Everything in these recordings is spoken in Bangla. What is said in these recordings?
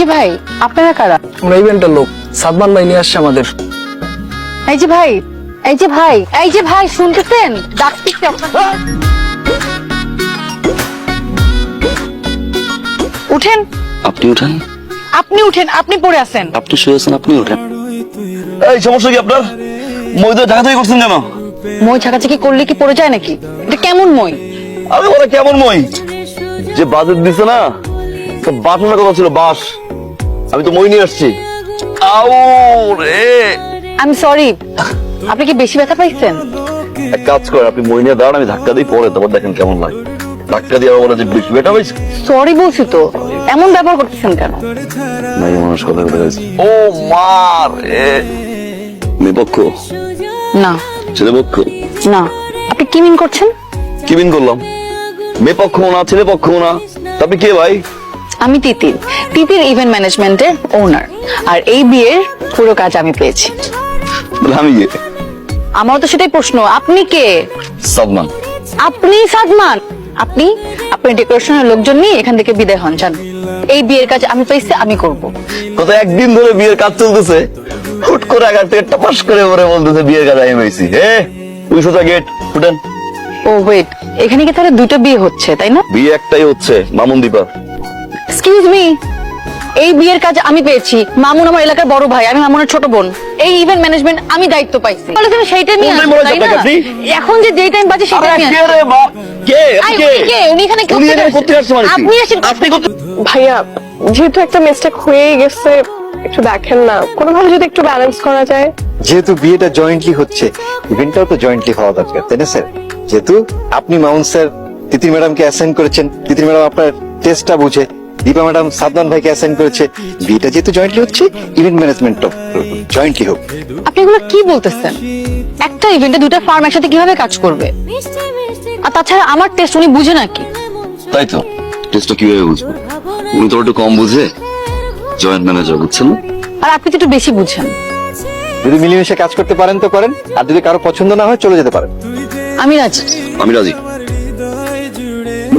যে ভাই আপনারা কারা? আমরা ইভেন্টের লোক। সাদমান ভাই নিয়ে আসছে আমাদের। এই যে ভাই এই যে ভাই এই যে ভাই শুনতেছেন? ডাকতেছি। উঠেন। আপনি উঠেন। আপনি উঠেন আপনি পড়ে আছেন। আপনি শুয়েছেন আপনি উঠেন। এই সমস্যা কি আপনার? মই তো ঢাকা থেকে করছেন কেন? মই ছাকাছাকি করলে কি পড়ে যায় নাকি? এটা কেমন মই? আরে বলে কেমন মই? যে বাজেট দিছে না কথা ছিল বাস। আমি তো মই নিয়ে আসছি। আউ রে আমি সরি আপনি কি বেশি ব্যথা পাইছেন? এক কাজ করেন আপনি মই নিয়ে দাঁড়ান আমি ধাক্কা দিই পরে তারপর দেখেন কেমন লাগে। ধাক্কা দিয়ে বলে যে বেশি বেটা হয়েছে সরি বলছি তো এমন ব্যবহার করতেছেন কেন? নাই মানুষ কথা বলে ও মা রে! মেয়ে না। ছেলে পক্ষ? না। আপনি কি মিন করছেন? কি বিন করলাম? মেয়ে পক্ষ না ছেলে পক্ষ না। তা আপনি কে ভাই? আমি তিতির। তিতির ইভেন্ট ম্যানেজমেন্টের ওনার আর এই বিয়ের পুরো কাজ আমি পেয়েছি। আমি কে? আমার তো সেটাই প্রশ্ন আপনি কে? সাদমান। আপনি সাদমান? আপনি আপনি ডেকোরেশনের লোকজন নিয়ে এখান থেকে বিদায় হন যান। এই বিয়ের কাজ আমি পেয়েছি আমি করব। গত একদিন ধরে বিয়ের কাজ চলতেছে। হুট করে আগার থেকে টাপাস করে পরে বলতেছে বিয়ের কাজ আমি পাইছি হে তুই সোজা গেট ফুটেন ও ওয়েট এখানে কি তাহলে দুটো বিয়ে হচ্ছে তাই না? বিয়ে একটাই হচ্ছে মামুন দীপা। এক্সকিউজ মি এই বিয়ের কাজ আমি পেয়েছি। মামুন আমার এলাকার বড় ভাই আমি মামুনের ছোট বোন। এই ইভেন্ট ম্যানেজমেন্ট আমি দায়িত্ব পাইছি। তাহলে তুমি সেইটা নিয়ে কোন আসো তাই না? এখন যে যেই টাইম বাজে সেটা নিয়ে কে আসো। রে কে? কে? কে? উনি এখানে উনি করতে আসছেন? আসছে মানে আপনি আসেন আপনি ভাইয়া যেহেতু একটা মিস্টেক হয়েই গেছে একটু দেখেন না। কোনোভাবে যদি একটু ব্যালেন্স করা যায়। যেহেতু বিয়েটা জয়েন্টলি হচ্ছে ইভেন্টটাও তো জয়েন্টলি হওয়া দরকার তাই না স্যার যেহেতু আপনি মাউন্ট স্যার তিতির ম্যাডামকে অ্যাসাইন করেছেন তিতির ম্যাডাম আপনার টেস্টটা বুঝে। দীপা ম্যাডাম সাদমান ভাইকে অ্যাসাইন করেছে। বিয়েটা যেহেতু জয়েন্টলি হচ্ছে ইভেন্ট ম্যানেজমেন্টটাও জয়েন্টলি হোক। আপনি এগুলো কি বলতেছেন? একটা ইভেন্টে দুটো ফার্ম একসাথে কীভাবে কাজ করবে? আর তাছাড়া আমার টেস্ট উনি বুঝে নাকি তাই তো। টেস্টটা কীভাবে বুঝব? উনি তো একটু কম বুঝে। জয়েন্ট ম্যানেজার বুঝছেন আর আপনি তো একটু বেশি বুঝেন। যদি মিলেমিশে কাজ করতে পারেন তো করেন আর যদি কারও পছন্দ না হয় চলে যেতে পারেন। আমি রাজি। আমি রাজি।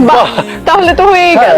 বাহ তাহলে তো হয়েই গেল।